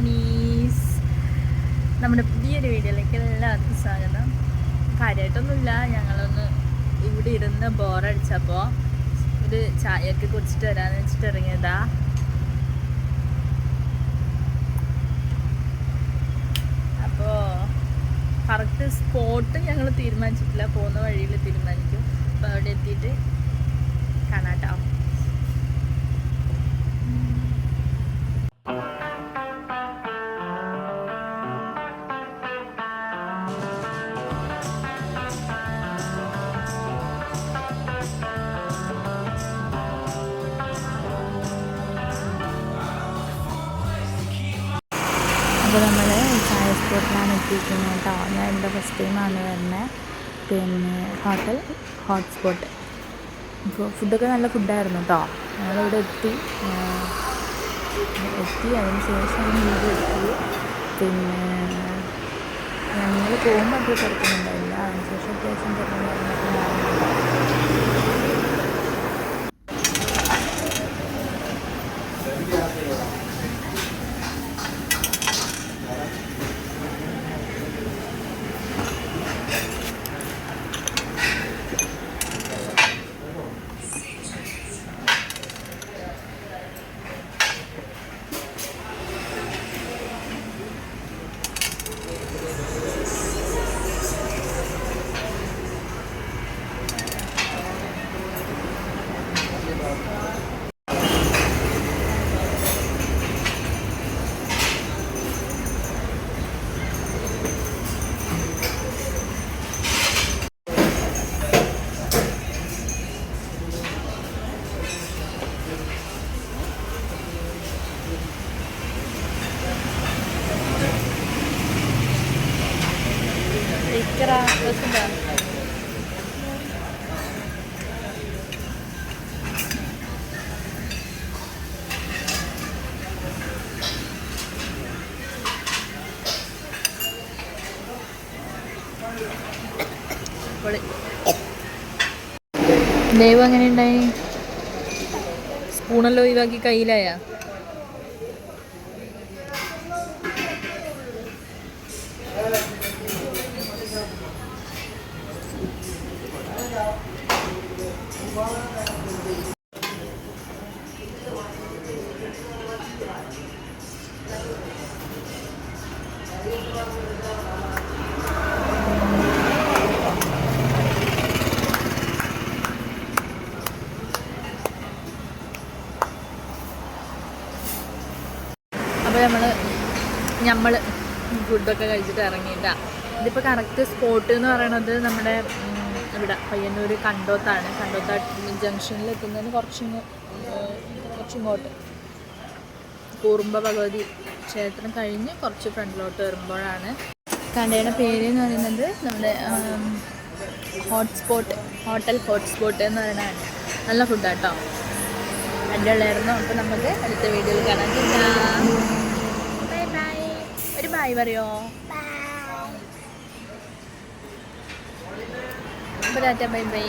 Monies നമ്മുടെ പുതിയൊരു വീഡിയോയിലേക്ക് എല്ലാവർക്കും സ്വാഗതം. കാര്യമായിട്ടൊന്നുമില്ല ഞങ്ങളൊന്ന് ഇവിടെ ഇരുന്ന് ബോറടിച്ചപ്പോൾ ഒരു ചായയൊക്കെ കുടിച്ചിട്ട് വരാമെന്ന് വെച്ചിട്ട് ഇറങ്ങിയതാ. അപ്പോൾ കറക്റ്റ് സ്പോട്ട് ഞങ്ങൾ തീരുമാനിച്ചിട്ടില്ല പോകുന്ന വഴിയിൽ തീരുമാനിക്കും. അപ്പോൾ അവിടെ എത്തിയിട്ട് കാണാട്ടോ. അപ്പോൾ നമ്മൾ ചായ സ്പോട്ടിലാണ് എത്തിയിരിക്കുന്നത് കേട്ടോ. ഞാൻ എന്റെ ഫസ്റ്റ് ടൈമാണ് വരുന്നത് പിന്നെ ഹോട്ടൽ ഹോട്ട്സ്പോട്ട് അപ്പോൾ ഫുഡൊക്കെ നല്ല ഫുഡായിരുന്നു കേട്ടോ. ഞങ്ങളിവിടെ എത്തി. എത്തി. അതിന് വീഡിയോ എടുത്തത് പിന്നെ ഞങ്ങൾ പോകുമ്പോൾ അത് തിരക്കുന്നുണ്ടായില്ല ബസ്സുണ്ടോ പൊളി. ദൈവം എങ്ങനെ ഉണ്ടായി സ്പൂണെല്ലാം ഒഴിവാക്കി കയ്യിലായ അപ്പോൾ നമ്മൾ നമ്മൾ ഫുഡൊക്കെ കഴിച്ചിട്ട് ഇറങ്ങിയിട്ടാണ് ഇതിപ്പോൾ കറക്റ്റ് സ്പോട്ട് എന്ന് പറയണത് നമ്മുടെ ഇവിടെ പയ്യന്നൂർ കണ്ടോത്താണ്. കണ്ടോത്താ ജംഗ്ഷനിൽ എത്തുന്നതിന് കുറച്ചിങ്ങ് കുറച്ചിങ്ങോട്ട്. കൂറുമ്പ ഭഗവതി ക്ഷേത്രം കഴിഞ്ഞ് കുറച്ച് ഫ്രണ്ടിലോട്ട് വരുമ്പോഴാണ്. കടയുടെ പേര് എന്ന് പറയുന്നത് നമ്മുടെ ഹോട്ട്സ്പോട്ട് ഹോട്ടൽ ഹോട്ട്സ്പോട്ട് എന്ന് പറയുന്നതാണ് നല്ല ഫുഡാട്ടോ അടിപൊളിയായിരുന്നു. അപ്പോൾ നമുക്ക് അടുത്ത വീഡിയോയിൽ കാണാം. Bye bye. ഒരു ബൈ പറയോ? അപ്പോൾ ടാറ്റ ബൈ ബൈ